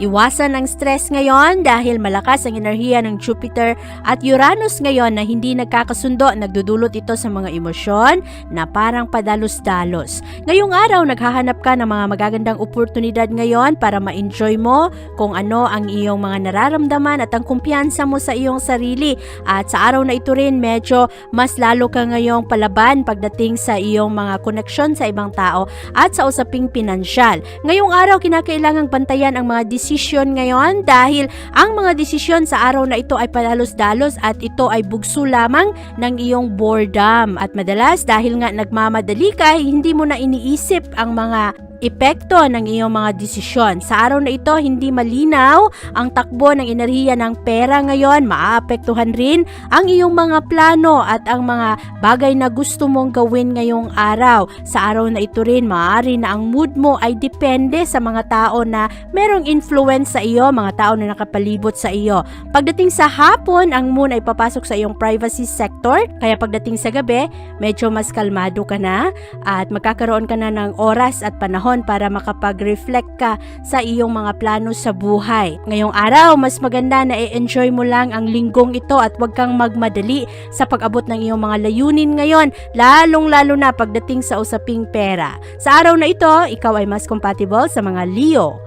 Iwasan ang stress ngayon dahil malakas ang enerhiya ng Jupiter at Uranus ngayon na hindi nagkakasundo nagdudulot ito sa mga emosyon na parang padalos-dalos. Ngayong araw naghahanap ka ng mga magagandang oportunidad ngayon para ma-enjoy mo kung ano ang iyong mga nararamdaman at ang kumpiyansa mo sa iyong sarili. At sa araw na ito rin medyo mas lalo ka ngayong palaban pagdating sa iyong mga koneksyon sa ibang tao at sa usaping pinansyal. Ngayong araw kinakailangang bantayan ang mga desisyon ngayon dahil ang mga desisyon sa araw na ito ay padalos-dalos at ito ay bugso lamang ng iyong boredom. At madalas dahil nga nagmamadali ka, hindi mo na iniisip ang mga epekto ng iyong mga desisyon. Sa araw na ito, hindi malinaw ang takbo ng enerhiya ng pera ngayon. Maaapektuhan rin ang iyong mga plano at ang mga bagay na gusto mong gawin ngayong araw. Sa araw na ito rin, maaari na ang mood mo ay depende sa mga tao na merong influence sa iyo, mga tao na nakapalibot sa iyo. Pagdating sa hapon, ang moon ay papasok sa iyong privacy sector. Kaya pagdating sa gabi, medyo mas kalmado ka na at magkakaroon ka na ng oras at panahon para makapag-reflect ka sa iyong mga plano sa buhay. Ngayong araw, mas maganda na i-enjoy mo lang ang linggong ito at huwag kang magmadali sa pag-abot ng iyong mga layunin ngayon, lalong-lalo na pagdating sa usaping pera. Sa araw na ito, ikaw ay mas compatible sa mga Leo.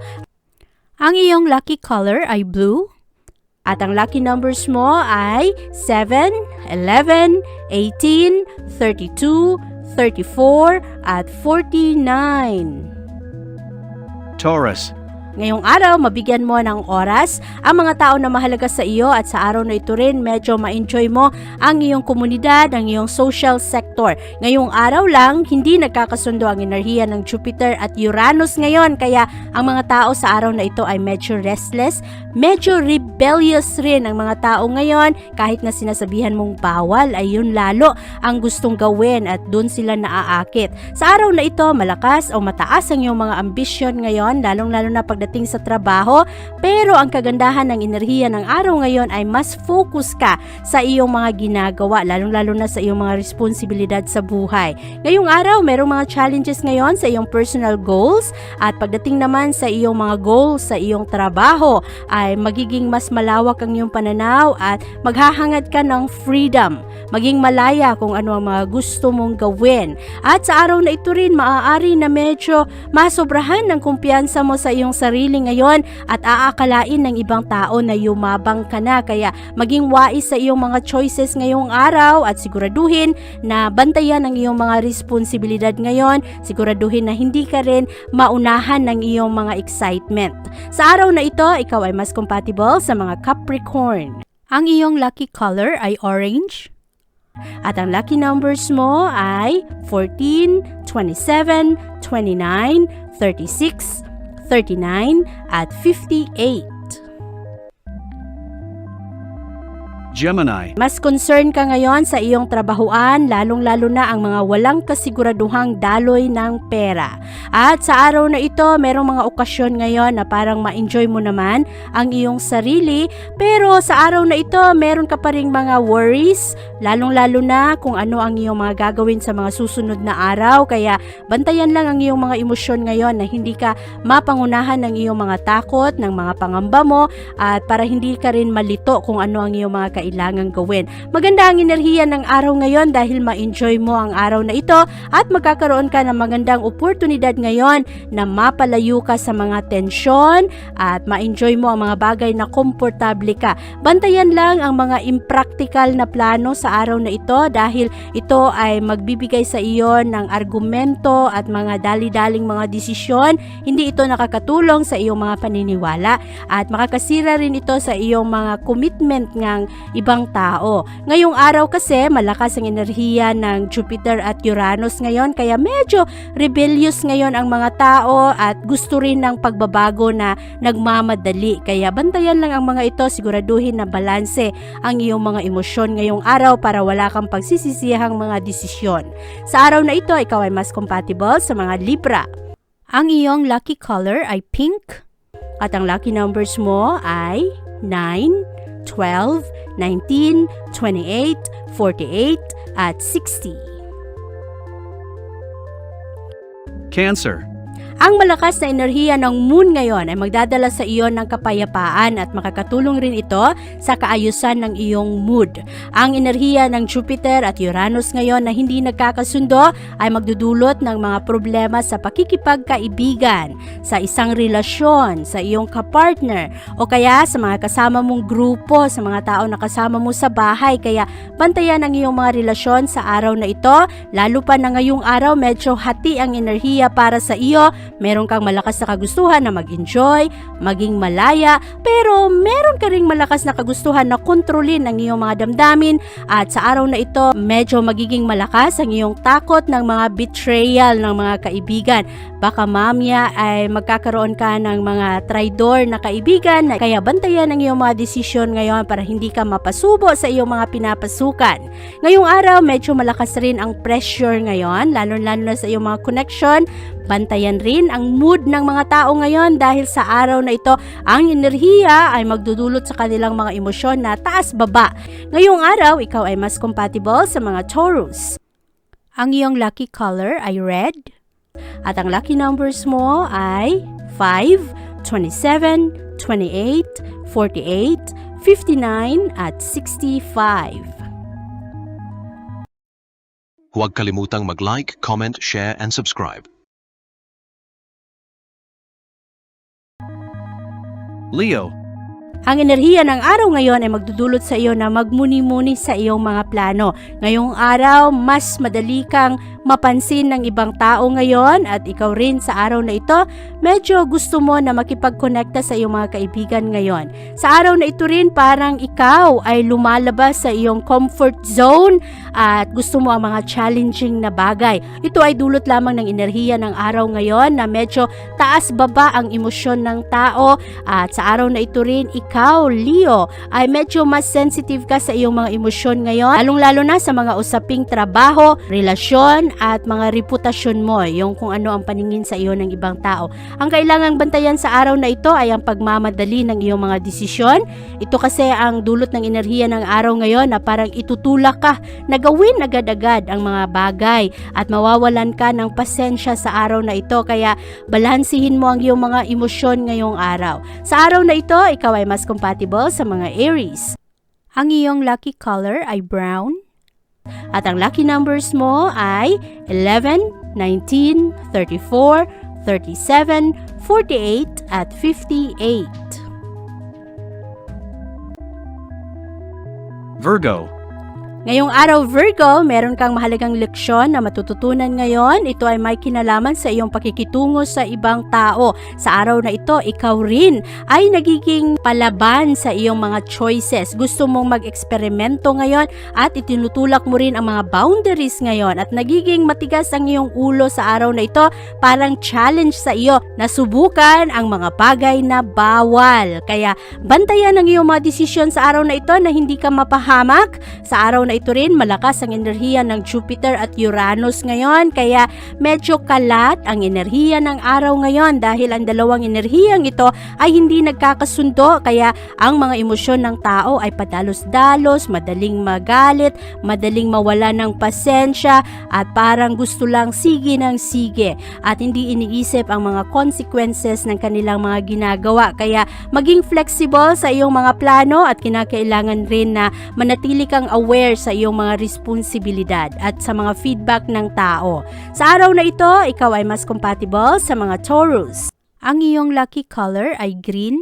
Ang iyong lucky color ay blue. At ang lucky numbers mo ay 7, 11, 18, 32, 34, at 49. Taurus. Ngayong araw, mabigyan mo ng oras ang mga tao na mahalaga sa iyo at sa araw na ito rin, medyo ma-enjoy mo ang iyong komunidad, ang iyong social sector. Ngayong araw lang, hindi nagkakasundo ang enerhiya ng Jupiter at Uranus ngayon, kaya ang mga tao sa araw na ito ay medyo restless, medyo rebellious rin ang mga tao ngayon, kahit na sinasabihan mong bawal, ay yun lalo ang gustong gawin at dun sila naaakit. Sa araw na ito, malakas o mataas ang iyong mga ambisyon ngayon, lalong-lalo na pagdating sa trabaho, pero ang kagandahan ng enerhiya ng araw ngayon ay mas focus ka sa iyong mga ginagawa, lalong-lalo na sa iyong mga responsibilidad sa buhay. Ngayong araw, merong mga challenges ngayon sa iyong personal goals at pagdating naman sa iyong mga goals sa iyong trabaho ay magiging mas malawak ang iyong pananaw at maghahangad ka ng freedom. Maging malaya kung ano ang mga gusto mong gawin. At sa araw na ito rin, maaari na medyo masobrahan ng kumpiyansa mo sa iyong sarili ngayon at aakalain ng ibang tao na yumabang ka na. Kaya maging wais sa iyong mga choices ngayong araw at siguraduhin na bantayan ang iyong mga responsibilidad ngayon. Siguraduhin na hindi ka rin maunahan ng iyong mga excitement. Sa araw na ito, ikaw ay mas compatible sa mga Capricorn. Ang iyong lucky color ay orange. At ang lucky numbers mo ay 14, 27, 29, 36, 39, at 58. Gemini. Mas concern ka ngayon sa iyong trabahuan, lalong-lalo na ang mga walang kasiguraduhang daloy ng pera. At sa araw na ito, merong mga okasyon ngayon na parang ma-enjoy mo naman ang iyong sarili. Pero sa araw na ito, meron ka pa ring mga worries, lalong-lalo na kung ano ang iyong mga gagawin sa mga susunod na araw. Kaya bantayan lang ang iyong mga emosyon ngayon na hindi ka mapangunahan ng iyong mga takot, ng mga pangamba mo, at para hindi ka rin malito kung ano ang iyong mga kailangang gawin. Maganda ang enerhiya ng araw ngayon dahil ma-enjoy mo ang araw na ito at magkakaroon ka ng magandang oportunidad ngayon na mapalayo ka sa mga tensyon at ma-enjoy mo ang mga bagay na komportable ka. Bantayan lang ang mga impractical na plano sa araw na ito dahil ito ay magbibigay sa iyo ng argumento at mga dali-daling mga desisyon. Hindi ito nakakatulong sa iyong mga paniniwala at makakasira rin ito sa iyong mga commitment ng ibang tao. Ngayong araw kasi malakas ang enerhiya ng Jupiter at Uranus ngayon kaya medyo rebellious ngayon ang mga tao at gusto rin ng pagbabago na nagmamadali. Kaya bantayan lang ang mga ito, siguraduhin na balanse ang iyong mga emosyon ngayong araw para wala kang pagsisisihang mga desisyon. Sa araw na ito, ikaw ay mas compatible sa mga Libra. Ang iyong lucky color ay pink at ang lucky numbers mo ay 9, 12, 19, 28, 48 at 60. Cancer. Ang malakas na enerhiya ng moon ngayon ay magdadala sa iyo ng kapayapaan at makakatulong rin ito sa kaayusan ng iyong mood. Ang enerhiya ng Jupiter at Uranus ngayon na hindi nagkakasundo ay magdudulot ng mga problema sa pakikipagkaibigan, sa isang relasyon, sa iyong kapartner, o kaya sa mga kasama mong grupo, sa mga tao na kasama mo sa bahay. Kaya bantayan ang iyong mga relasyon sa araw na ito, lalo pa na ngayong araw medyo hati ang enerhiya para sa iyo meron kang malakas na kagustuhan na mag-enjoy, maging malaya, pero meron ka ring malakas na kagustuhan na kontrolin ang iyong mga damdamin at sa araw na ito, medyo magiging malakas ang iyong takot ng mga betrayal ng mga kaibigan. Baka mamya ay magkakaroon ka ng mga traidor na kaibigan, kaya bantayan ang iyong mga desisyon ngayon para hindi ka mapasubo sa iyong mga pinapasukan. Ngayong araw, medyo malakas rin ang pressure ngayon, lalo-lalo na sa iyong mga connection, Bantayan rin ang mood ng mga tao ngayon dahil sa araw na ito, ang enerhiya ay magdudulot sa kanilang mga emosyon na taas-baba. Ngayong araw, ikaw ay mas compatible sa mga Taurus. Ang iyong lucky color ay red. At ang lucky numbers mo ay 5, 27, 28, 48, 59 at 65. Huwag kalimutang mag-like, comment, share, and subscribe. Leo. Ang enerhiya ng araw ngayon ay magdudulot sa iyo na magmuni-muni sa iyong mga plano. Ngayong araw, mas madali kang mapansin ng ibang tao ngayon at ikaw rin sa araw na ito, medyo gusto mo na makipag-connecta sa iyong mga kaibigan ngayon. Sa araw na ito rin, parang ikaw ay lumalabas sa iyong comfort zone at gusto mo ang mga challenging na bagay. Ito ay dulot lamang ng enerhiya ng araw ngayon na medyo taas-baba ang emosyon ng tao at sa araw na ito rin, ikaw, Leo, ay medyo mas sensitive ka sa iyong mga emosyon ngayon, lalong-lalo na sa mga usaping trabaho, relasyon, at mga reputasyon mo, yung kung ano ang paningin sa iyo ng ibang tao. Ang kailangang bantayan sa araw na ito ay ang pagmamadali ng iyong mga desisyon. Ito kasi ang dulot ng enerhiya ng araw ngayon na parang itutulak ka na gawin agad-agad ang mga bagay at mawawalan ka ng pasensya sa araw na ito kaya balansihin mo ang iyong mga emosyon ngayong araw. Sa araw na ito, ikaw ay mas compatible sa mga Aries. Ang iyong lucky color ay brown. At ang lucky numbers mo ay 11, 19, 34, 37, 48 at 58. Virgo. Ngayong araw Virgo, meron kang mahalagang leksyon na matututunan ngayon. Ito ay may kinalaman sa iyong pakikitungo sa ibang tao. Sa araw na ito, ikaw rin ay nagiging palaban sa iyong mga choices. Gusto mong mag-eksperimento ngayon at itinutulak mo rin ang mga boundaries ngayon at nagiging matigas ang iyong ulo sa araw na ito. Parang challenge sa iyo na subukan ang mga bagay na bawal. Kaya bantayan ang iyong mga desisyon sa araw na ito na hindi ka mapahamak. Sa araw na ito rin, malakas ang enerhiya ng Jupiter at Uranus ngayon. Kaya medyo kalat ang enerhiya ng araw ngayon dahil ang dalawang enerhiyang ito ay hindi nagkakasundo. Kaya ang mga emosyon ng tao ay padalos-dalos, madaling magalit, madaling mawala ng pasensya at parang gusto lang sige ng sige at hindi iniisip ang mga consequences ng kanilang mga ginagawa. Kaya maging flexible sa iyong mga plano at kinakailangan rin na manatili kang aware sa iyong mga responsibilidad at sa mga feedback ng tao. Sa araw na ito, ikaw ay mas compatible sa mga Taurus. Ang iyong lucky color ay green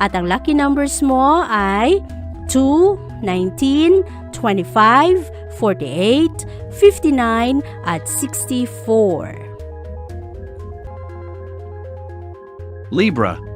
at ang lucky numbers mo ay 2, 19, 25, 48, 59 at 64. Libra.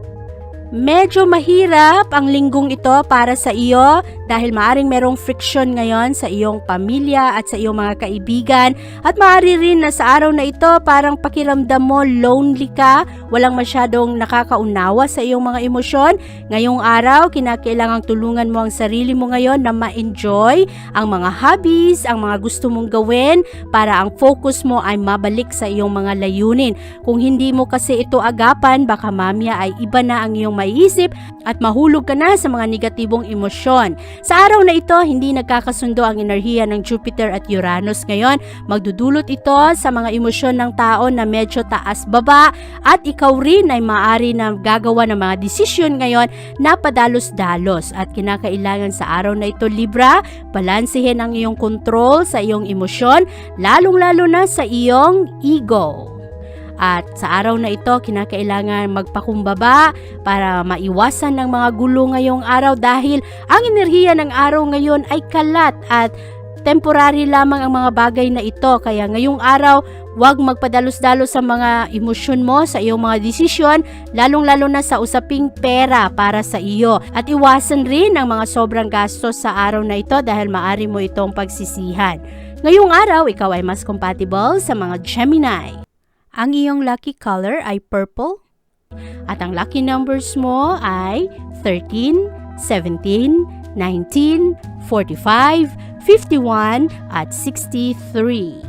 Medyo mahirap ang linggong ito para sa iyo dahil maaring merong friction ngayon sa iyong pamilya at sa iyong mga kaibigan at maaari rin na sa araw na ito parang pakiramdam mo lonely ka, walang masyadong nakakaunawa sa iyong mga emosyon. Ngayong araw, kinakailangang tulungan mo ang sarili mo ngayon na ma-enjoy ang mga hobbies, ang mga gusto mong gawin para ang focus mo ay mabalik sa iyong mga layunin. Kung hindi mo kasi ito agapan, baka mamaya ay iba na ang iyong maiisip at mahulog ka na sa mga negatibong emosyon. Sa araw na ito, hindi nagkakasundo ang enerhiya ng Jupiter at Uranus ngayon. Magdudulot ito sa mga emosyon ng tao na medyo taas-baba at ikaw rin ay maaari na gagawa ng mga desisyon ngayon na padalos-dalos at kinakailangan sa araw na ito Libra, balansehin ang iyong control sa iyong emosyon, lalong-lalo na sa iyong ego. At sa araw na ito, kinakailangan magpakumbaba para maiwasan ng mga gulo ngayong araw dahil ang enerhiya ng araw ngayon ay kalat at temporary lamang ang mga bagay na ito. Kaya ngayong araw, huwag magpadalos-dalos sa mga emosyon mo, sa iyong mga desisyon, lalong-lalo na sa usaping pera para sa iyo. At iwasan rin ang mga sobrang gastos sa araw na ito dahil maari mo itong pagsisihan. Ngayong araw, ikaw ay mas compatible sa mga Gemini. Ang iyong lucky color ay purple. At ang lucky numbers mo ay 13, 17, 19, 45, 51 at 63.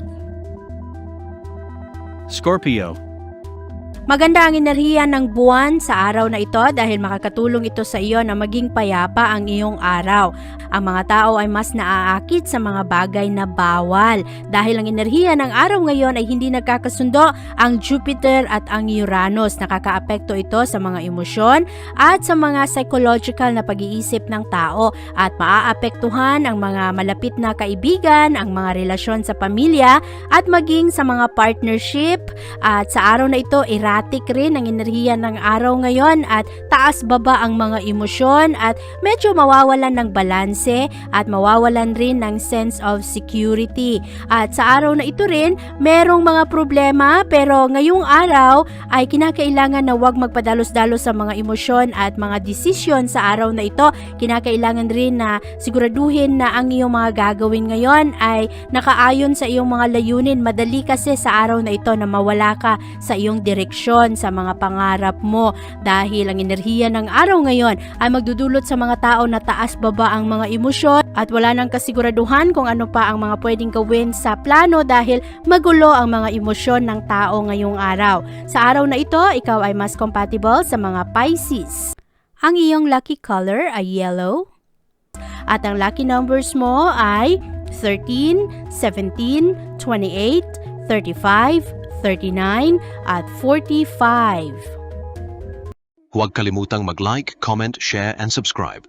Scorpio. Maganda ang enerhiya ng buwan sa araw na ito dahil makakatulong ito sa iyo na maging payapa ang iyong araw. Ang mga tao ay mas naaakit sa mga bagay na bawal dahil ang enerhiya ng araw ngayon ay hindi nagkakasundo ang Jupiter at ang Uranus. Nakakaapekto ito sa mga emosyon at sa mga psychological na pag-iisip ng tao at maaapektuhan ang mga malapit na kaibigan, ang mga relasyon sa pamilya at maging sa mga partnership at sa araw na ito erratic rin ang enerhiya ng araw ngayon at taas-baba ang mga emosyon at medyo mawawalan ng balanse at mawawalan rin ng sense of security. At sa araw na ito rin, merong mga problema pero ngayong araw ay kinakailangan na huwag magpadalos-dalos sa mga emosyon at mga desisyon sa araw na ito. Kinakailangan rin na siguraduhin na ang iyong mga gagawin ngayon ay nakaayon sa iyong mga layunin. Madali kasi sa araw na ito na mawala ka sa iyong direksyon, sa mga pangarap mo dahil ang enerhiya ng araw ngayon ay magdudulot sa mga tao na taas-baba ang mga emosyon at wala nang kasiguraduhan kung ano pa ang mga pwedeng gawin sa plano dahil magulo ang mga emosyon ng tao ngayong araw. Sa araw na ito, ikaw ay mas compatible sa mga Pisces. Ang iyong lucky color ay yellow. At ang lucky numbers mo ay 13, 17, 28, 35, 39, at 45. Huwag kalimutang mag-like, comment, share, and subscribe.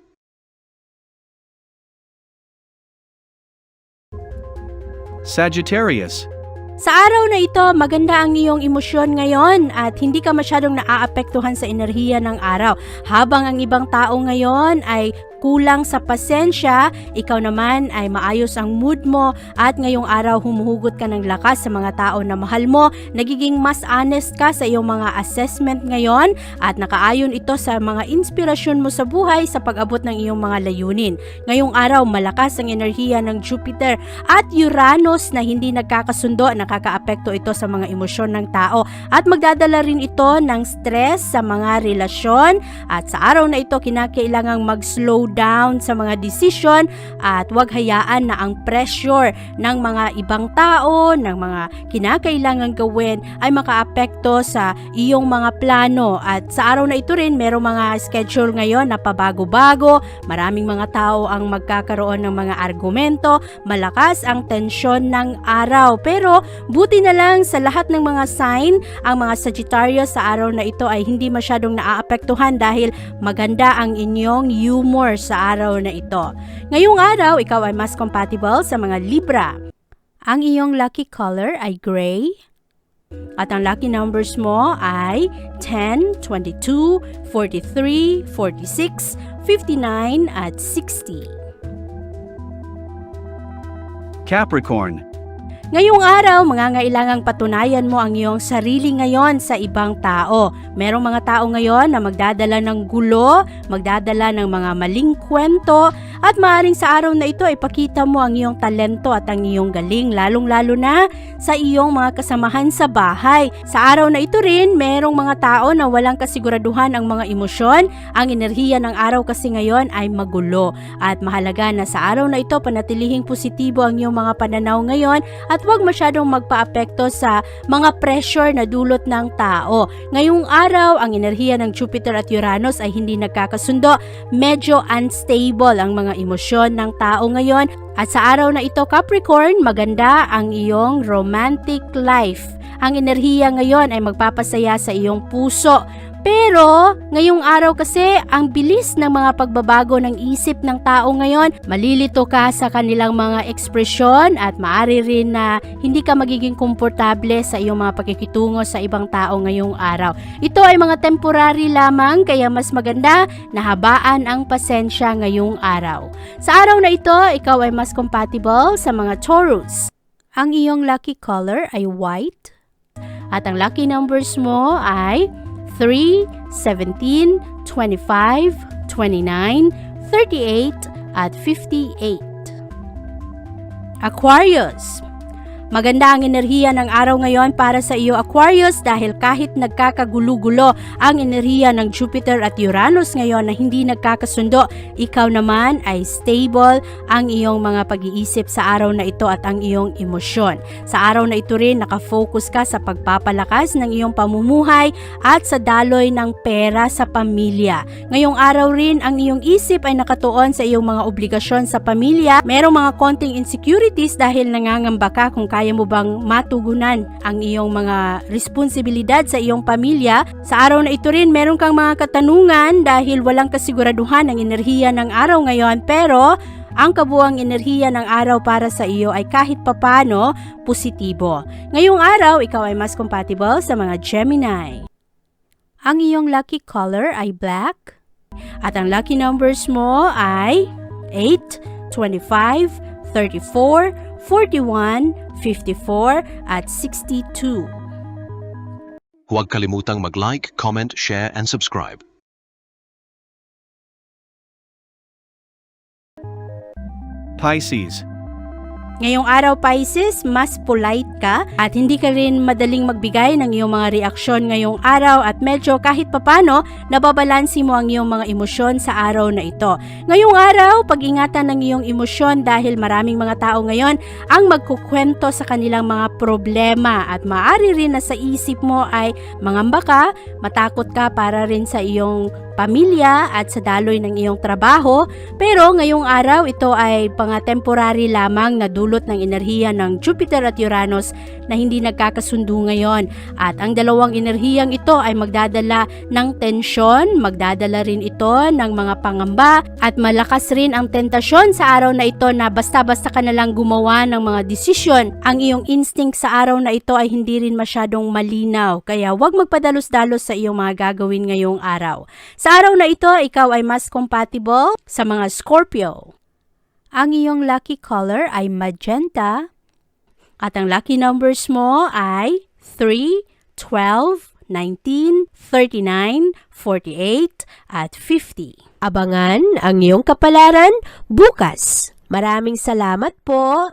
Sagittarius. Sa araw na ito, maganda ang iyong emosyon ngayon at hindi ka masyadong naaapektuhan sa enerhiya ng araw. Habang ang ibang tao ngayon ay kulang sa pasensya, ikaw naman ay maayos ang mood mo at ngayong araw humuhugot ka ng lakas sa mga tao na mahal mo, nagiging mas honest ka sa iyong mga assessment ngayon at nakaayon ito sa mga inspirasyon mo sa buhay sa pag-abot ng iyong mga layunin. Ngayong araw, malakas ang enerhiya ng Jupiter at Uranus na hindi nagkakasundo, nakakaapekto ito sa mga emosyon ng tao at magdadala rin ito ng stress sa mga relasyon. At sa araw na ito kinakailangang mag-slow down sa mga decision at huwag hayaan na ang pressure ng mga ibang tao, ng mga kinakailangan gawin ay makaapekto sa iyong mga plano. At sa araw na ito rin, merong mga schedule ngayon na pabago-bago, maraming mga tao ang magkakaroon ng mga argumento, malakas ang tensyon ng araw. Pero buti na lang sa lahat ng mga sign, ang mga Sagittarius sa araw na ito ay hindi masyadong naaapektuhan dahil maganda ang inyong humor sa araw na ito. Ngayong araw, ikaw ay mas compatible sa mga Libra. Ang iyong lucky color ay gray. At ang lucky numbers mo ay 10, 22, 43, 46, 59 at 60. Capricorn. Ngayong araw, mangangailangang patunayan mo ang iyong sarili ngayon sa ibang tao. Merong mga tao ngayon na magdadala ng gulo, magdadala ng mga maling kwento, at maaring sa araw na ito ipakita mo ang iyong talento at ang iyong galing, lalong-lalo na sa iyong mga kasamahan sa bahay. Sa araw na ito rin, merong mga tao na walang kasiguraduhan ang mga emosyon. Ang enerhiya ng araw kasi ngayon ay magulo. At mahalaga na sa araw na ito, panatilihing positibo ang iyong mga pananaw ngayon at huwag masyadong magpaapekto sa mga pressure na dulot ng tao. Ngayong araw, ang enerhiya ng Jupiter at Uranus ay hindi nagkakasundo. Medyo unstable ang mga emosyon ng tao ngayon. At sa araw na ito, Capricorn, maganda ang iyong romantic life. Ang enerhiya ngayon ay magpapasaya sa iyong puso. Pero, ngayong araw kasi, ang bilis ng mga pagbabago ng isip ng tao ngayon, malilito ka sa kanilang mga ekspresyon at maari rin na hindi ka magiging komportable sa iyong mga pakikitungo sa ibang tao ngayong araw. Ito ay mga temporary lamang kaya mas maganda na habaan ang pasensya ngayong araw. Sa araw na ito, ikaw ay mas compatible sa mga Taurus. Ang iyong lucky color ay white at ang lucky numbers mo ay 3, 17, 25, 29, 38, at 58. Aquarius. Maganda ang enerhiya ng araw ngayon para sa iyo Aquarius dahil kahit nagkakagulo-gulo ang enerhiya ng Jupiter at Uranus ngayon na hindi nagkakasundo, ikaw naman ay stable ang iyong mga pag-iisip sa araw na ito at ang iyong emosyon. Sa araw na ito rin nakafocus ka sa pagpapalakas ng iyong pamumuhay at sa daloy ng pera sa pamilya. Ngayong araw rin ang iyong isip ay nakatuon sa iyong mga obligasyon sa pamilya. Merong mga konting insecurities dahil nangangamba ka kung kaya mo bang matugunan ang iyong mga responsibilidad sa iyong pamilya. Sa araw na ito rin, meron kang mga katanungan dahil walang kasiguraduhan ang enerhiya ng araw ngayon pero ang kabuang enerhiya ng araw para sa iyo ay kahit papano positibo. Ngayong araw, ikaw ay mas compatible sa mga Gemini. Ang iyong lucky color ay black at ang lucky numbers mo ay 8, 25, 34, 41, 54 at 62. Huwag kalimutang mag-like, comment, share, and subscribe. Pisces. Ngayong araw Pisces, mas polite ka at hindi ka rin madaling magbigay ng iyong mga reaksyon ngayong araw at medyo kahit papano nababalansi mo ang iyong mga emosyon sa araw na ito. Ngayong araw, pag-ingatan ng iyong emosyon dahil maraming mga tao ngayon ang magkukwento sa kanilang mga problema at maaari rin na sa isip mo ay mangamba ka, matakot ka para rin sa iyong pamilya at sa daloy ng iyong trabaho pero ngayong araw ito ay mga temporary lamang na dulot ng enerhiya ng Jupiter at Uranus na hindi nagkakasundo ngayon at ang dalawang enerhiyang ito ay magdadala ng tensyon, magdadala rin ito ng mga pangamba at malakas rin ang tentasyon sa araw na ito na basta-basta ka na lang gumawa ng mga desisyon. Ang iyong instinct sa araw na ito ay hindi rin masyadong malinaw kaya huwag magpadalos-dalos sa iyong mga gagawin ngayong araw. Sa araw na ito, ikaw ay mas compatible sa mga Scorpio. Ang iyong lucky color ay magenta at ang lucky numbers mo ay 3, 12, 19, 39, 48 at 50. Abangan ang iyong kapalaran bukas. Maraming salamat po.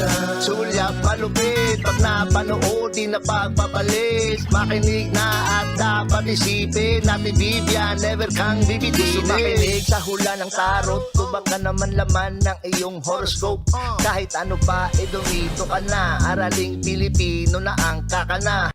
Una, sulyap malupit Pag napanood, di na pagpapalit Makinig na at dapat isipin Natin Vivian, never kang bibitinin Makinig sa hula ng tarot Tubak ka naman laman ng iyong horoscope. Kahit ano pa, eh dumito ka na. Araling Pilipino na ang kakana